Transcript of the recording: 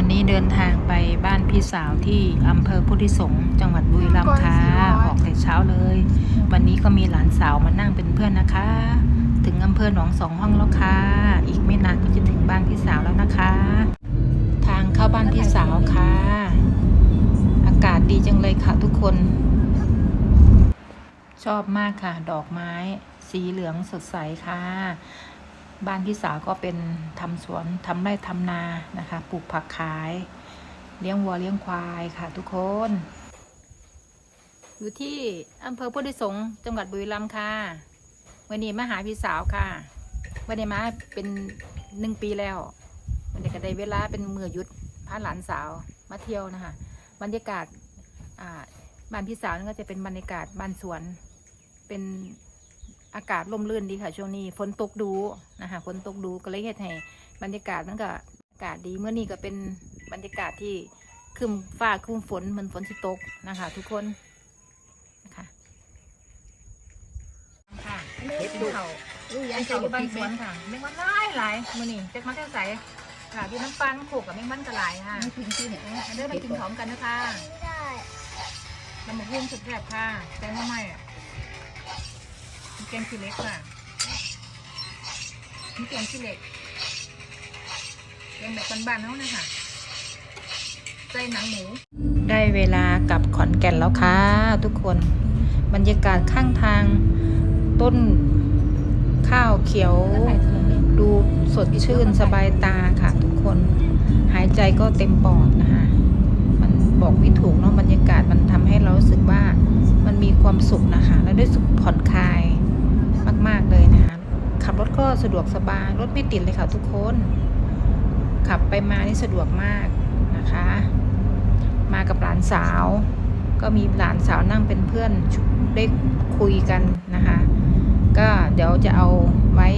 วันนี้เดินทางไปบ้านพี่สาวที่อำเภอพุทธิสงฆ์จังหวัดบุรีรัมย์ค่ะออกแต่เช้าเลย วันนี้ก็มีหลานสาวมานั่งเป็นเพื่อนนะคะ ถึงอำเภอหนองสองห้องแล้วค่ะอีกไม่นานก็จะถึงบ้านพี่สาวแล้วนะคะ ทางเข้าบ้านพี่สาวค่ะ อากาศดีจังเลยค่ะทุกคน ชอบมากค่ะ ดอกไม้ สีเหลืองสดใสค่ะ บ้านพี่สาวก็เป็นทำสวนทำไร่ทำนานะคะ ปลูกผักขาย เลี้ยงวัวเลี้ยงควายค่ะทุกคน อยู่ที่อำเภอพุทธิสงฆ์จังหวัดบุรีรัมย์ค่ะวันนี้มาหาพี่สาวค่ะวันนี้มาเป็นหนึ่งปีแล้ววันนี้ก็ได้เวลาเป็นมือยุดพาหลานสาวมาเที่ยวนะคะบรรยากาศบ้านพี่สาวนั่นก็จะเป็นบรรยากาศบ้านสวนเป็น อากาศร่มรื่นดีค่ะช่วงนี้ฝนตกดูนะคะฝนตกดูก็เลยเฮ็ดให้บรรยากาศนั่นก็อากาศดีเมื่อนี้ก็เป็นบรรยากาศที่ครึมฟ้าครึมฝนเหมือนฝนสิตกนะคะ ทุกคนนะคะค่ะเฮ็ดดูเขาลูกยัยังงเขาจะอยู่บ้าบ้านนสสววนนค่ะแมงวันหลายหลายมื้อนี้จักมาแค่ใสค่ะอยู่น้ำปังโขกกับแมงวันก็หลายค่ะไม่ทิ้งที่เนี่ยเดินมากินพร้อมกันนะคะไม่ได้น้ำมะพุ่งสุดแซ่บค่ะแตงโมใหม่อะมี แกงขี้เหล็กค่ะมีแกงขี้เหล็กแกงแบบบ้านๆเขานะค่ะใส่หนังหมูได้เวลากลับขอนแก่นแล้วค่ะทุกคนบรรยากาศข้างทางต้นข้าวเขียว ดูสดชื่นสบายตาค่ะ ทุกคนหายใจก็เต็มปอดนะคะมันบอกไม่ถูกเนาะบรรยากาศมันทำให้เรารู้สึกว่ามันมีความสุขนะคะ แล้วได้สุขผ่อนคลายมากๆเลยนะคะ ขับ รถก็สะดวกสบายรถไม่ติดเลยค่ะทุกคน ขับไปมานี่สะดวกมากนะคะ มากับหลานสาว ก็มีหลานสาวนั่งเป็นเพื่อนได้คุยกันนะคะ ก็เดี๋ยวจะเอาไว้